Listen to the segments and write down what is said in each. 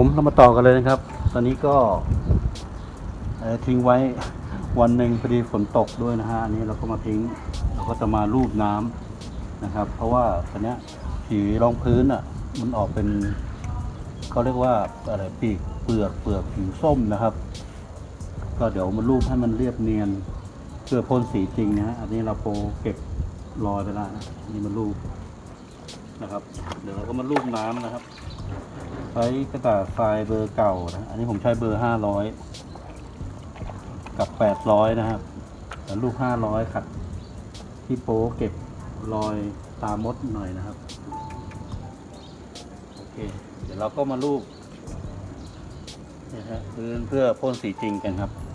ผมเรามาต่อกันเลยนะครับ ตอนนี้ก็ทิ้งไว้วันหนึ่งพอดีฝนตกด้วยนะฮะอันนี้เราก็มาทิ้งเราก็จะมาลูบน้ำนะครับ เพราะว่าตอนนี้ผิวรองพื้นอะมันออกเป็นเขาเรียกว่าอะไรปีกเปลือกเปลือกผิวส้มนะครับ ก็เดี๋ยวมาลูบให้มันเรียบเนียนเพื่อพ่นสีจริงนะฮะอันนี้เราโปรเก็บรอยไปแล้วนะนนี่มาลูบนะครับ เดี๋ยวเราก็มาลูบน้ำนะครับ ใช้กระดาษทรายเบอร์เก่านะ อันนี้ผมใช้เบอร์ห้าร้อยกับแปดร้อยนะครับแต่ลูกห้าร้อยขัดที่โป๊เก็บรอยตามดหน่อยนะครับ โอเค เดี๋ยวเราก็มาลูบนะฮะพื้นเพื่อพ่นสีจริงกันครับลูบ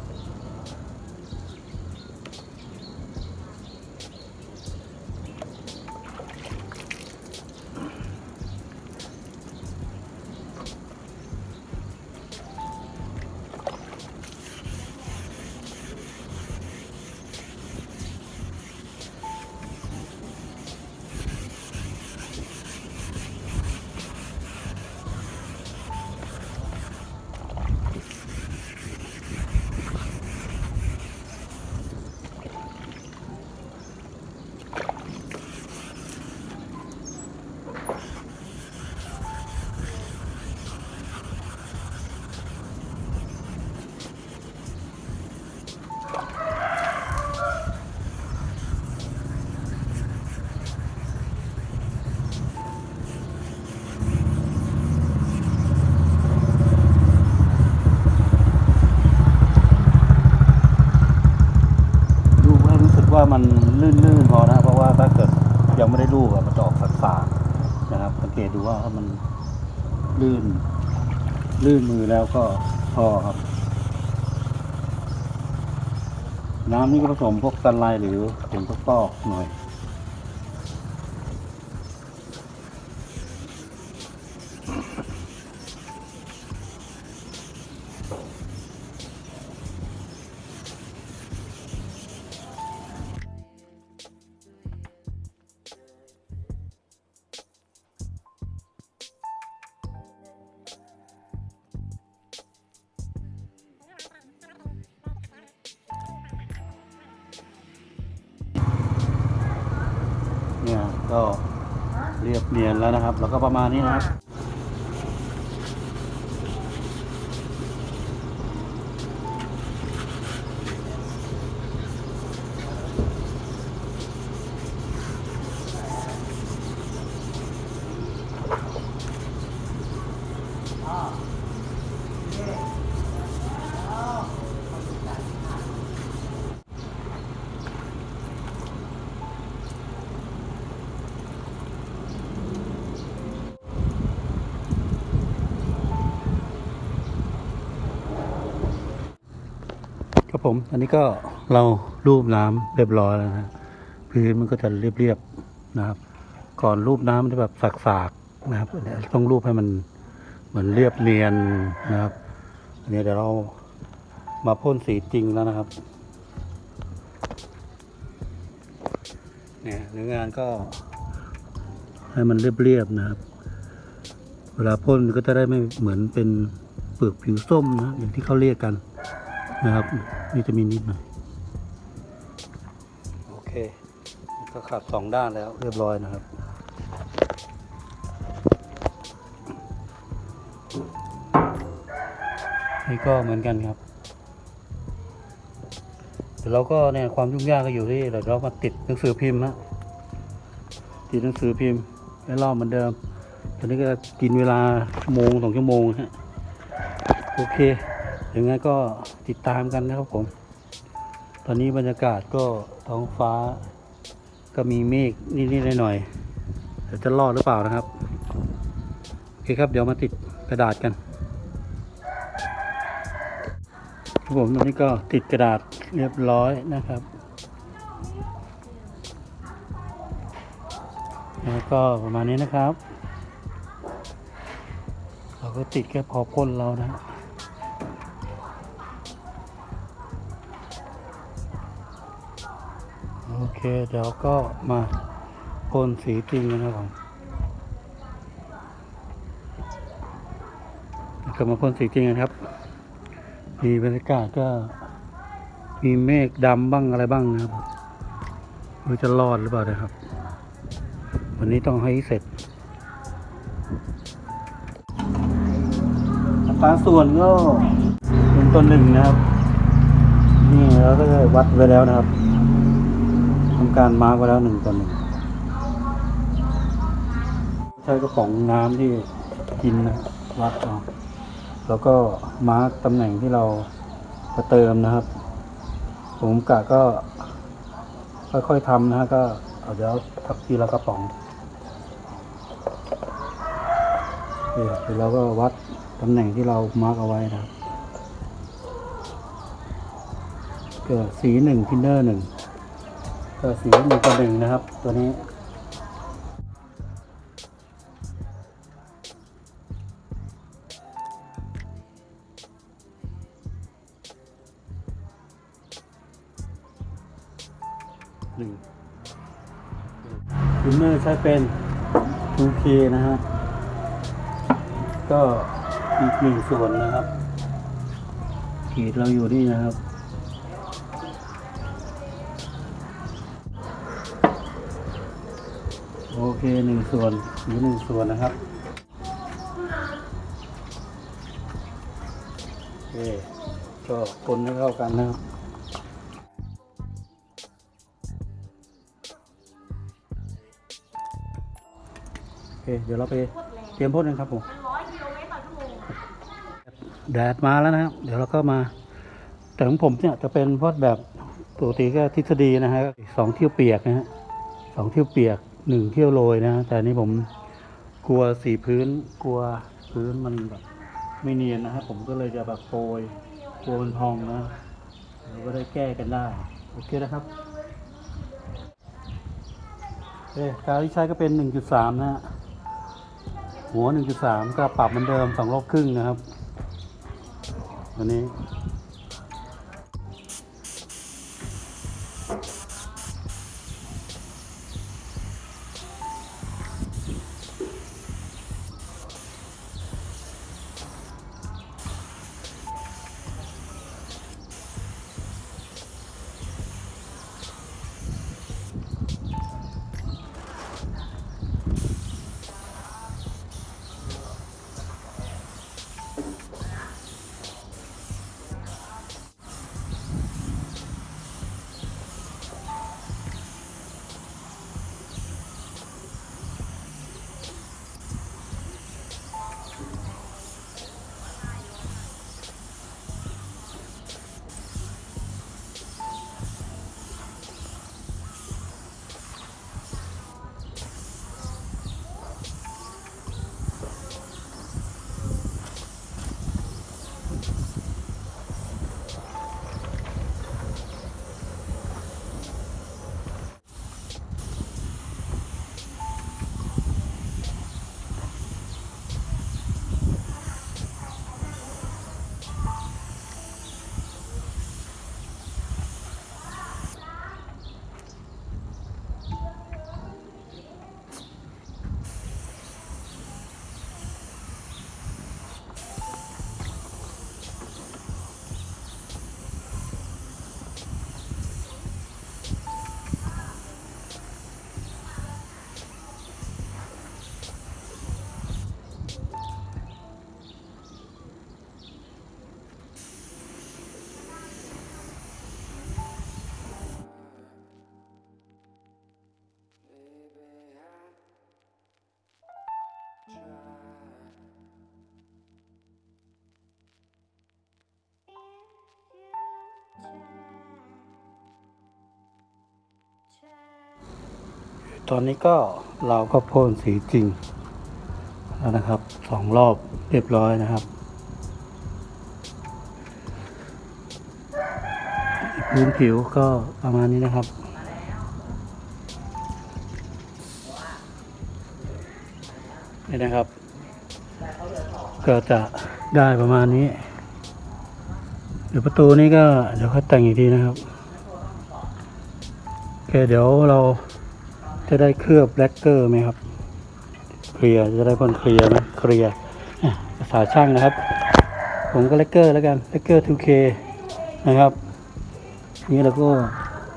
ลื่น ลื่นมือแล้วก็พอครับ น้ำนี่ผสมพวกตันไลหรือผงซักฟอกหน่อย เรียบเนียนแล้วนะครับ แล้วก็ประมาณนี้นะครับ ผม อันนี้ก็เรารูปน้ำเรียบร้อยแล้วนะพื้นมันก็จะเรียบๆนะครับ ก่อนรูปน้ำมันจะแบบสากๆนะครับต้องรูปให้มันเหมือนเรียบเนียนนะครับ อันนี้เดี๋ยวเรามาพ่นสีจริงแล้วนะครับ เนี่ยเนื้องานก็ให้มันเรียบๆนะครับ เวลาพ่นก็จะได้ไม่เหมือนเป็นเปลือกผิวส้มนะอย่างที่เขาเรียกกัน นะครับ นี่จะมีนิดหน่อยโอเค ก็ขัดสองด้านแล้วเรียบร้อยนะครับนี่ก็เหมือนกันครับเดี๋ยวเราก็เนี่ยความยุ่งยากก็อยู่ที่เดี๋ยวเรามาติดหนังสือพิมพ์นะติดหนังสือพิมพ์ให้รอบเหมือนเดิมตอนนี้ก็กินเวลาชั่วโมงสองชั่วโมงฮะโอเค อย่างงั้นก็ติดตามกันนะครับผม ตอนนี้บรรยากาศก็ท้องฟ้าก็มีเมฆนิดๆหน่อยๆแต่จะรอดหรือเปล่านะครับ โอเคครับเดี๋ยวมาติดกระดาษกันครับผมตอนนี้ก็ติดกระดาษเรียบร้อยนะครับ แล้วก็ประมาณนี้นะครับ เราก็ติดแค่พอพ่นเรานะ เคเดี๋ยวก็มาพ่นสีจริงนะครับผมกลับมาพ่นสีจริงกันครับ มีบรรยากาศก็ มีเมฆดำบ้างอะไรบ้างนะครับไม่รู้จะรอดหรือเปล่านะครับ วันนี้ต้องให้เสร็จอัตราส่วนก็เป็นตัวหนึ่งนะครับ นี่เราก็วัดไว้แล้วนะครับ การมาร์กไว้แล้วหนึ่งต่อหนึ่งใช้กระป๋องน้ำที่กินนะวัดเอาแล้วก็มาร์กตำแหน่งที่เราจะเติมนะครับ ผมกะก็ ค่อยๆทำนะฮะก็เอาเดี๋ยวทับทีละกระป๋องโอเคเดี๋ยวเราก็วัดตำแหน่งที่เรามาร์กเอาไว้นะครับก็สีหนึ่งทินเนอร์หนึ่ง ก็สีหนึ่งต่อหนึ่งนะครับ ตัวนี้หนึ่งทินเนอร์ใช้เป็น 2K นะฮะก็อีกหนึ่งส่วนนะครับขีดเราอยู่นี่นะครับ เคหนึ่งส่วนหรือหนึ่งส่วนนะครับโอเคก็คนให้เข้ากันนะครับโอเคเดี๋ยวเราไปเตรียมพ่นกันครับผมแดดมาแล้วนะครับ เดี๋ยวเราก็มา แต่ของผมเนี่ยจะเป็นพอดแบบปกติก็ทฤษฎีนะฮะสองเที่ยวเปียกนะฮะสองเที่ยวเปียก หนึ่งเที่ยวโรยนะ แต่นี้ผมกลัวสีพื้น กลัวพื้นมันแบบไม่เนียนนะฮะผมก็เลยจะแบบโปรยกลัวมันพองนะเราก็ได้แก้กันได้ โอเคนะครับเอ้กาวที่ใช้ก็เป็น 1.3 นะฮะหัว 1.3 ก็ปรับเหมือนเดิม2รอบครึ่งนะครับ วันนี้ ตอนนี้ก็เราก็พ่นสีจริง แล้วนะครับสองรอบเรียบร้อยนะครับพื้นผิวก็ประมาณนี้นะครับนี่นะครับ ก็จะได้ประมาณนี้เดี๋ยวประตูนี้ก็เดี๋ยวค่อยแต่งอีกทีนะครับโอเคเดี๋ยวเรา จะได้เคลือบแบล็กเกอร์ไหมครับ เคลียร์จะได้พ่นเคลียร์ไหมเคลียร์ภาษาช่างนะครับ ผมก็เล็กเกอร์แล้วกันเล็กเกอร์ 2K นะครับ นี่เราก็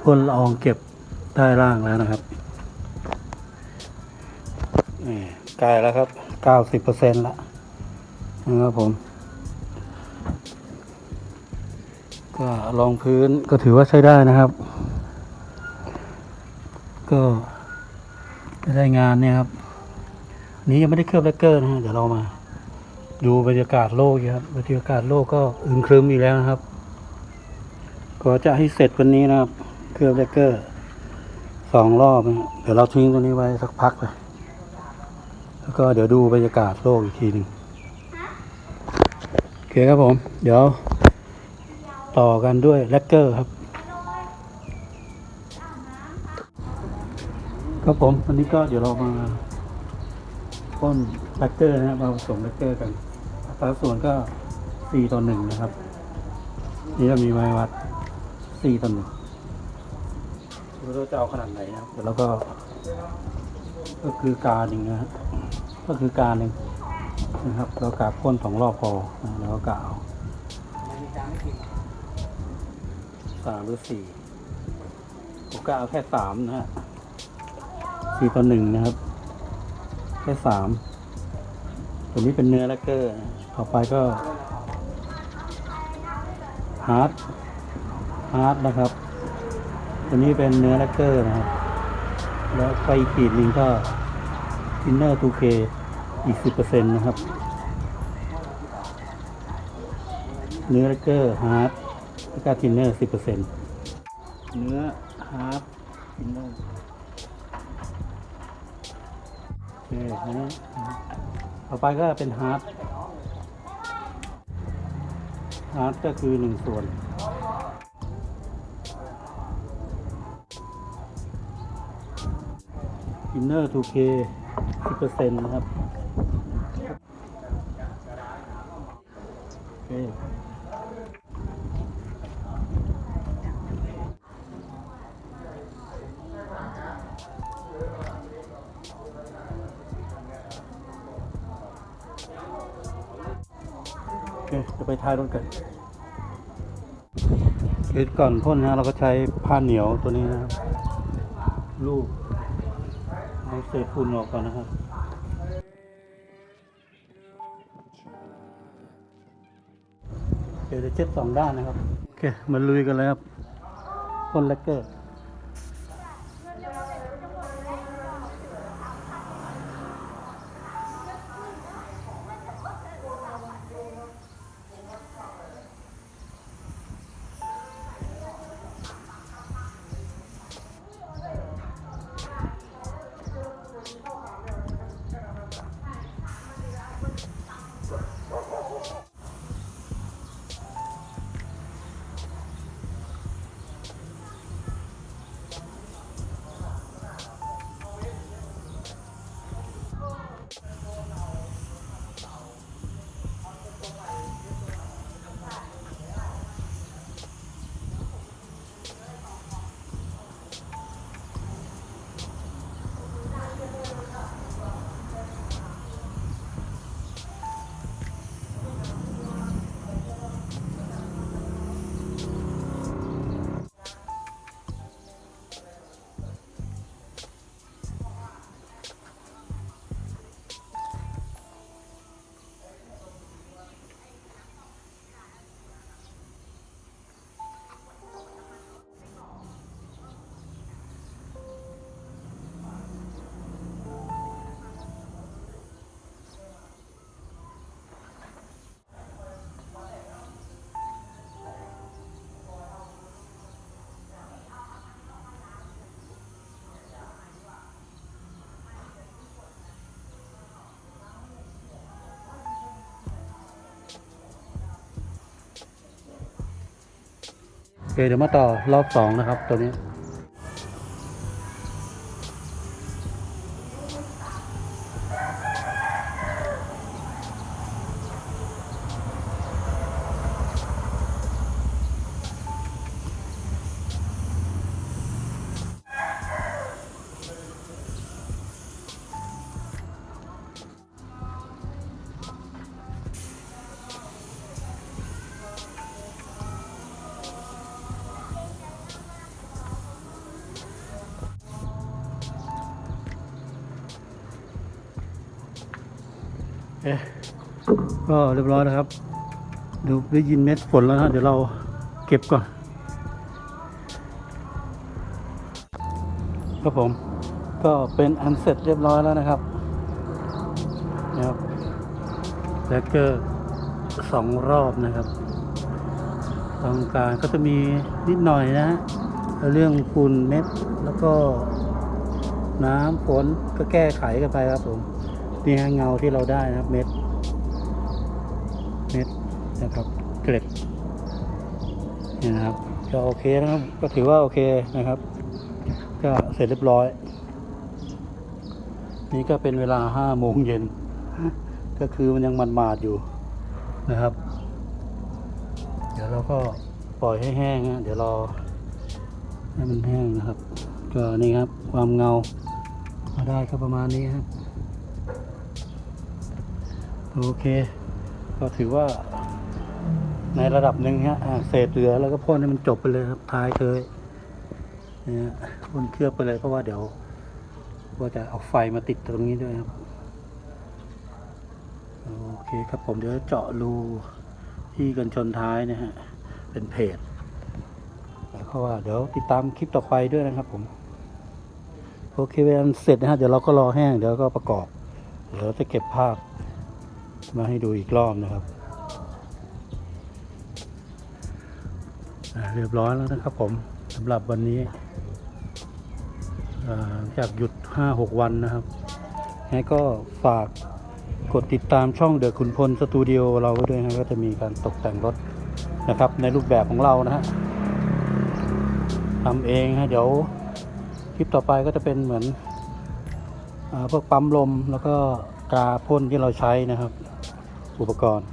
พ่นละอองเก็บใต้ล่างแล้วนะครับนี่ใกล้แล้วครับ 90%ละนะครับผม ก็รองพื้นก็ถือว่าใช้ได้นะครับ ก็ ได้งานเนี่ยครับนี้ยังไม่ได้เคลือบเลกเกอร์นะฮะเดี๋ยวเรามา ดูบรรยากาศโลกครับบรรยากาศโลกก็อึมครึมอีกแล้วนะครับก็จะให้เสร็จวันนี้นะครับ เคลือบเลกเกอร์สองรอบนะเดี๋ยวเราทิ้งตัวนี้ไว้สักพักไปแล้วก็เดี๋ยวดูบรรยากาศโลกอีกทีหนึ่งโอเคครับผม เดี๋ยวต่อกันด้วยแลกเกอร์ครับ ครับผมวันนี้ก็เดี๋ยวเรามาพ่นแลกเกอร์นะครับมาผสมแลกเกอร์กันอัตราส่วนก็สี่ต่อหนึ่งนะครับ นี่เรามีไม้วัดสี่ต่อหนึ่งดูเราจะเอาขนาดไหนนะครับเดี๋ยวเราก็ ก็คือกาหนึ่งนะฮะก็คือกาหนึ่งนะครับ เรากาพ่นสองรอบพอแล้วก็กาเอาสามหรือสี่ผมก็เอาแค่สามนะฮะ สี่ต่อหนึ่งนะครับแค่สามตัวนี้เป็นเนื้อแลกเกอร์ต่อไปก็ฮาร์ดฮาร์ดนะครับ ตัวนี้เป็นเนื้อแลกเกอร์นะครับแล้วไปอีกขีดหนึ่งก็อินเนอร์ 2K อีกสิบเปอร์เซ็นต์นะครับ เนื้อแลกเกอร์ฮาร์ดแล้วก็ทินเนอร์สิบเปอร์เซ็นต์เนื้อฮาร์ฟ อไปก็เป็นฮาร์ดฮาร์ดก็คือหนึ่งส่วน อินเนอร์ 2K 10%นะครับ จะไปท้ายกันคือก่อนพ่นนะเราก็ใช้ผ้าเหนียวตัวนี้นะครับลูกเอาเศษฝุ่นออกก่อนนะครับโอเคจะเช็ดสองด้านนะครับ โอเค มาลุยกันเลยครับพ่นแลกเกอร์ เคเดี๋ยวมาต่อรอบสองนะครับตัวนี้ ก็เรียบร้อยแล้วครับดูได้ยินเม็ดฝนแล้วนะเดี๋ยวเราเก็บก่อน ครับผม ก็เป็นอันเสร็จเรียบร้อยแล้วนะครับนะครับแล้วก็สองรอบนะครับตรงกลางก็จะมีนิดหน่อยนะฮะเรื่องฝุ่นเม็ดแล้วก็น้ำฝนก็แก้ไขกันไปครับผมนี่ฮะเงาที่เราได้นะครับเม็ด นะครับเกล็ดนี่นะครับ ก็โอเคนะครับ ก็ถือว่าโอเคนะครับ ก็เสร็จเรียบร้อย นี่ก็เป็นเวลาห้าโมงเย็น ก็คือมันยังมันมาดอยู่นะครับ เดี๋ยวเราก็ปล่อยให้แห้งฮะเดี๋ยวรอให้มันแห้งนะครับ ก็นี่ครับ ความเงามาได้ก็ประมาณนี้ครับ โอเค ก็ถือว่า ในระดับหนึ่งฮะเศษเหลือแล้วก็พ่นให้มันจบไปเลยครับท้ายเคยเนี่ยพ่นเคลือบไปเลยเพราะว่าเดี๋ยวว่าจะเอาไฟมาติดตรงนี้ด้วยครับ โอเคครับผมเดี๋ยวเจาะรูที่กันชนท้ายนะฮะ เป็นเพจแล้วก็ว่าเดี๋ยวติดตามคลิปต่อไปด้วยนะครับผมโอเคเวลาเสร็จนะฮะเดี๋ยวเราก็รอแห้งเดี๋ยวก็ประกอบ เดี๋ยวจะเก็บภาพมาให้ดูอีกรอบนะครับ เรียบร้อยแล้วนะครับผมสำหรับวันนี้จากหยุด 5-6 วันนะครับงั้นก็ฝากกดติดตามช่องเดอะคุณพลสตูดิโอเราด้วยนะก็จะมีการตกแต่งรถนะครับ ในรูปแบบของเรานะฮะทำเองฮะเดี๋ยวคลิปต่อไปก็จะเป็นเหมือนอพวกปั๊มลมแล้วก็กาพ่นที่เราใช้นะครับ อุปกรณ์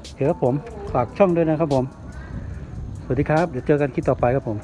โอเคครับผมฝากช่องด้วยนะครับผม สวัสดีครับ เดี๋ยวเจอกันคลิปต่อไปครับผม